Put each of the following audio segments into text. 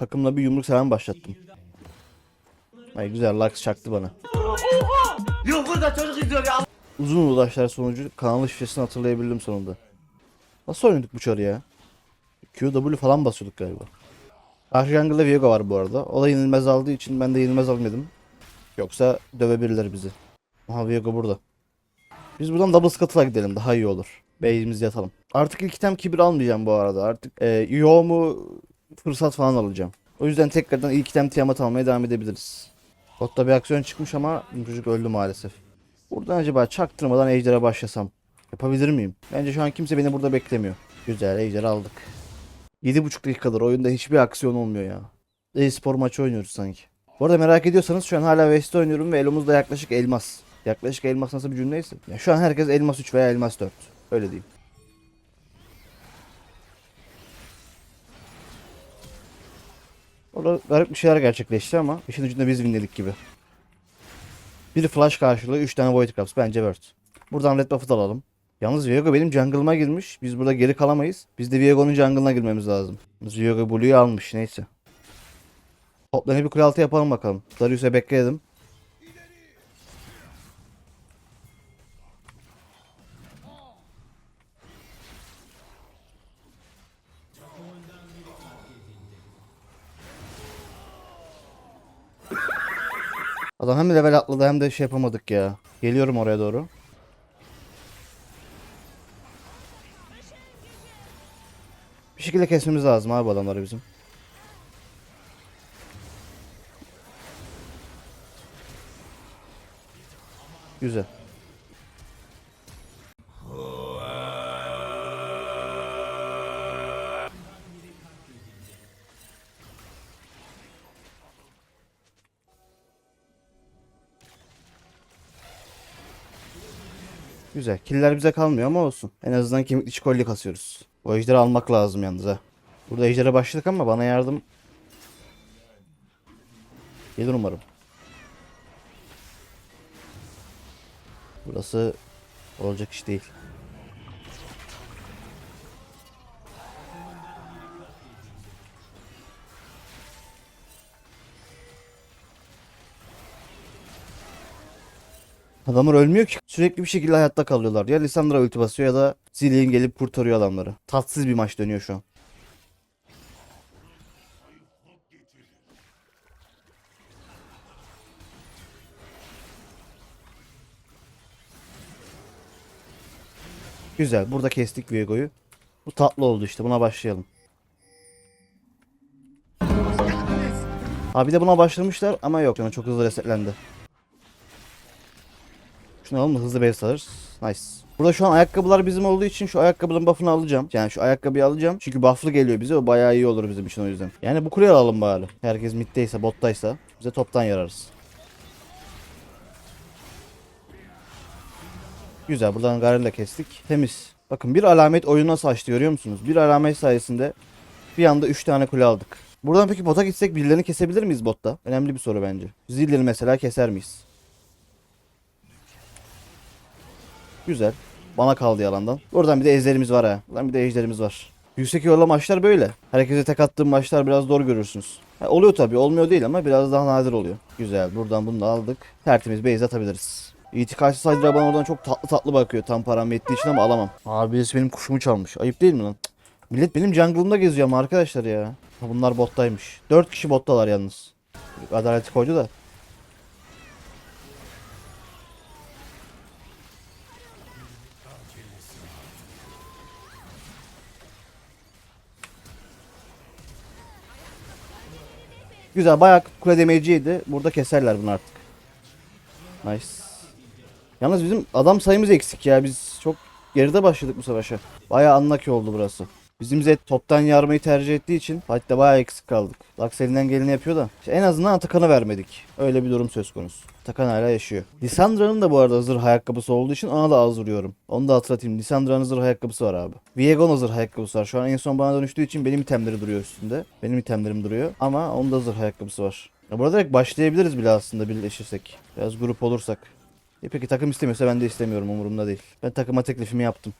Takımla bir yumruk seven başlattım. Ay güzel Lux çaktı bana. Yok burada çocuk izliyor ya. Uzun uğraşlar sonucu kanal şifresini hatırlayabildim sonunda. Nasıl oynadık bu çarı ya? QW falan basıyorduk galiba. Karşı jungle'da Viego var bu arada. O da yenilmez aldığı için ben de yenilmez almadım. Yoksa dövebilirler bizi. Aha Viego burada. Biz buradan double scuttle'a gidelim daha iyi olur. Base'imizi yatalım. Artık ilk item kibir almayacağım bu arada. Artık e, yo mu fırsat falan alacağım. O yüzden tekrardan ilk item Tiamat almaya devam edebiliriz. Botta bir aksiyon çıkmış ama çocuk öldü maalesef. Buradan acaba çaktırmadan Ejder'e başlasam. Yapabilir miyim? Bence şu an kimse beni burada beklemiyor. Güzel Ejder aldık. 7,5 dakikadır oyunda hiçbir aksiyon olmuyor ya. E-spor maçı oynuyoruz sanki. Bu arada merak ediyorsanız şu an hala West'te oynuyorum ve elimizde yaklaşık elmas. Yaklaşık elmas nasıl bir cümleyse. Ya şu an herkes elmas 3 veya elmas 4. Öyle diyeyim. Orada garip bir şeyler gerçekleşti ama işin ucunda biz winledik gibi. Bir flash karşılığı 3 tane Void Caps bence worth. Buradan Red Buff'ı da alalım. Yalnız Viego benim jungle'ıma girmiş. Biz burada geri kalamayız. Biz de Viego'nun jungle'ına girmemiz lazım. Viego Blue'yu almış neyse. Toplarına bir kule yapalım bakalım. Darius'e bekledim. Adam hem level atladı hem de şey yapamadık ya. Geliyorum oraya doğru. Bir şekilde kesmemiz lazım abi adamları bizim. Güzel. Güzel. Killer bize kalmıyor ama olsun. En azından kemikli çikolli kasıyoruz. O ejderi almak lazım yalnız ha. Burada ejdere başladık ama bana yardım gelir umarım. Burası olacak iş değil. Adamlar ölmüyor ki. Sürekli bir şekilde hayatta kalıyorlar. Ya Lissandra ulti basıyor ya da Zillion gelip kurtarıyor adamları. Tatsız bir maç dönüyor şu an. Güzel. Burada kestik Viego'yu. Bu tatlı oldu işte. Buna başlayalım. Abi de buna başlamışlar ama yok. Yani çok hızlı resetlendi. Şunu alalım da hızlı base alırız. Nice. Burada şu an ayakkabılar bizim olduğu için şu ayakkabının buff'ını alacağım. Yani şu ayakkabıyı alacağım. Çünkü buff'lı geliyor bize. O bayağı iyi olur bizim için o yüzden. Yani bu kuleyi alalım bari. Herkes middeyse, bottaysa bize toptan yararız. Güzel. Buradan Garilla kestik. Temiz. Bakın bir alamet oyunu nasıl açtı görüyor musunuz? Bir alamet sayesinde bir anda 3 tane kule aldık. Buradan peki bota gitsek birilerini kesebilir miyiz botta? Önemli bir soru bence. Zilleri mesela keser miyiz? Güzel. Bana kaldı yalandan. Oradan bir de ejderimiz var ha. Buradan bir de ejderimiz var. Yüksek yolla maçlar böyle. Herkese tek attığım maçlar biraz zor görürsünüz. Ha, oluyor tabii. Olmuyor değil ama biraz daha nadir oluyor. Güzel. Buradan bunu da aldık. Tertemiz base atabiliriz. İtikaçlı Sadra bana oradan çok tatlı tatlı bakıyor. Tam param yettiği için ama alamam. Abi birisi benim kuşumu çalmış. Ayıp değil mi lan? Millet benim jungle'ımda geziyor ama arkadaşlar ya. Bunlar bottaymış. 4 kişi bottalar yalnız. Adaleti koydu da. Güzel bayağı kule demeciydi. Burada keserler bunu artık. Nice. Yalnız bizim adam sayımız eksik ya. Biz çok geride başladık bu savaşa. Bayağı unlucky oldu burası. Bizim Zed toptan yarmayı tercih ettiği için fight'te bayağı eksik kaldık. Lux elinden geleni yapıyor da. İşte en azından Atakan'ı vermedik. Öyle bir durum söz konusu. Atakan hala yaşıyor. Lissandra'nın da bu arada zırh ayakkabısı olduğu için ona da az vuruyorum. Onu da hatırlatayım. Lissandra'nın zırh ayakkabısı var abi. Viego'nun zırh ayakkabısı var. Şu an en son bana dönüştüğü için benim itemleri duruyor üstünde. Benim itemlerim duruyor. Ama onun da zırh ayakkabısı var. Ya burada direkt başlayabiliriz bile aslında birleşirsek. Biraz grup olursak. E peki takım istemiyorsa ben de istemiyorum umurumda değil. Ben takıma teklifimi yaptım.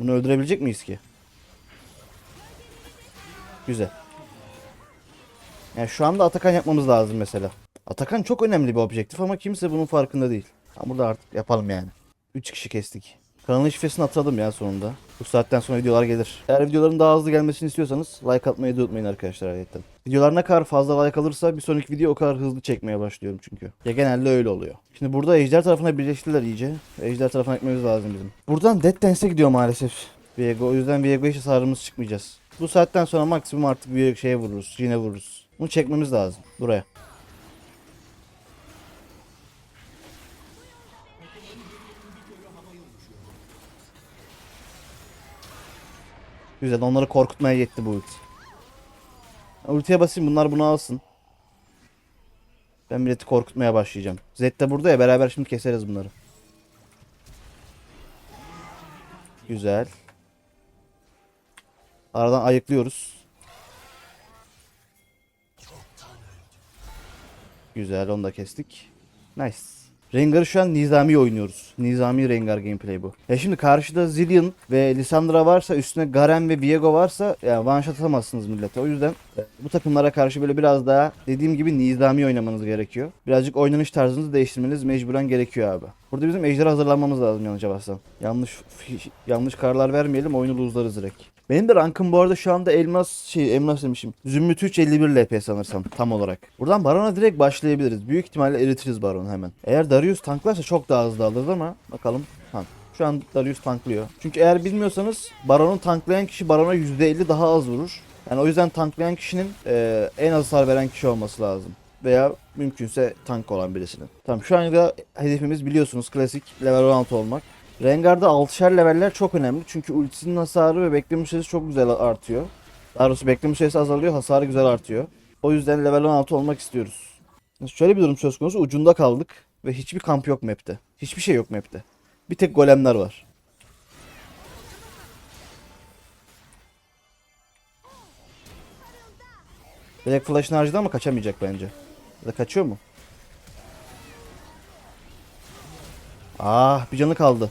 Bunu öldürebilecek miyiz ki? Güzel. Yani şu anda Atakan yapmamız lazım mesela. Atakan çok önemli bir objektif ama kimse bunun farkında değil. Ama burada artık yapalım yani. 3 kişi kestik. Kanalın şifresini atladım ya sonunda. Bu saatten sonra videolar gelir. Eğer videoların daha hızlı gelmesini istiyorsanız like atmayı da unutmayın arkadaşlar ayrıca. Videolar ne kadar fazla like alırsa bir sonraki video o kadar hızlı çekmeye başlıyorum çünkü. Ya genelde öyle oluyor. Şimdi burada Ejder tarafına birleştiler iyice. Ejder tarafına gitmemiz lazım bizim. Buradan Dead Dance'e gidiyor maalesef. Viego. O yüzden Viego hiç hasarımız çıkmayacağız. Bu saatten sonra maksimum artık bir şeye vururuz. Yine vururuz. Bunu çekmemiz lazım. Buraya. Güzel onları korkutmaya yetti bu ulti. Ultiye basayım bunlar bunu alsın. Ben milleti korkutmaya başlayacağım. Zed de burada ya beraber şimdi keseriz bunları. Güzel. Aradan ayıklıyoruz. Güzel onu da kestik. Nice. Rengar'ı şu an Nizami oynuyoruz. Nizami Rengar gameplay bu. Ya şimdi karşıda Zillion ve Lissandra varsa üstüne Garen ve Viego varsa yani one shot atamazsınız millete. O yüzden e, bu takımlara karşı böyle biraz daha dediğim gibi Nizami oynamanız gerekiyor. Birazcık oynanış tarzınızı değiştirmeniz mecburen gerekiyor abi. Burada bizim ejderi hazırlanmamız lazım yanlış bassam. Yanlış yanlış kararlar vermeyelim oyunu lose'larız direkt. Benim de rankım bu arada şu anda elmas şey elmas demişim. Zümrüt 3 51 LP sanırsam tam olarak. Buradan Baron'a direkt başlayabiliriz. Büyük ihtimalle eritiriz Baron'u hemen. Eğer Darius tanklarsa çok daha hızlı alırız ama bakalım. Tank. Şu an Darius tanklıyor. Çünkü eğer bilmiyorsanız Baron'u tanklayan kişi Baron'a %50 daha az vurur. Yani o yüzden tanklayan kişinin eee, en az hasar veren kişi olması lazım. Veya mümkünse tank olan birisinin. Tamam şu anda hedefimiz biliyorsunuz klasik level 16 olmak. Rengar'da 6'şer leveller çok önemli. Çünkü ultisinin hasarı ve bekleme süresi çok güzel artıyor. Daha doğrusu bekleme süresi azalıyor, hasarı güzel artıyor. O yüzden level 16 olmak istiyoruz. Şöyle bir durum söz konusu. Ucunda kaldık ve hiçbir kamp yok map'te. Hiçbir şey yok map'te. Bir tek golemler var. Black Flash'ını harcadı ama kaçamayacak bence. Ya da kaçıyor mu? Ah bir canı kaldı.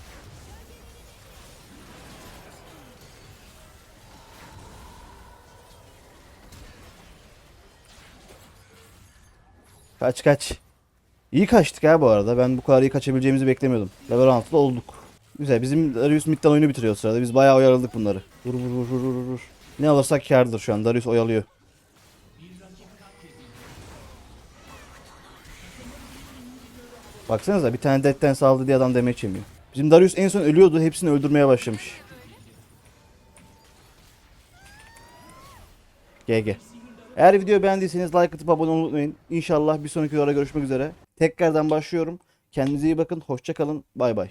Kaç kaç. İyi kaçtık ha bu arada. Ben bu kadar iyi kaçabileceğimizi beklemiyordum. Level 6'da olduk. Güzel. Bizim Darius midden oyunu bitiriyor sırada. Biz bayağı oyaladık bunları. Vur vur vur vur vur. Ne alırsak kârdır şu an. Darius oyalıyor. Baksanıza bir tane deadten saldı diye adam demeç yemiyor. Bizim Darius en son ölüyordu. Hepsini öldürmeye başlamış. GG. Eğer videoyu beğendiyseniz like atıp abone olmayı unutmayın. İnşallah bir sonraki videoda görüşmek üzere. Tekrardan başlıyorum. Kendinize iyi bakın. Hoşça kalın. Bay bay.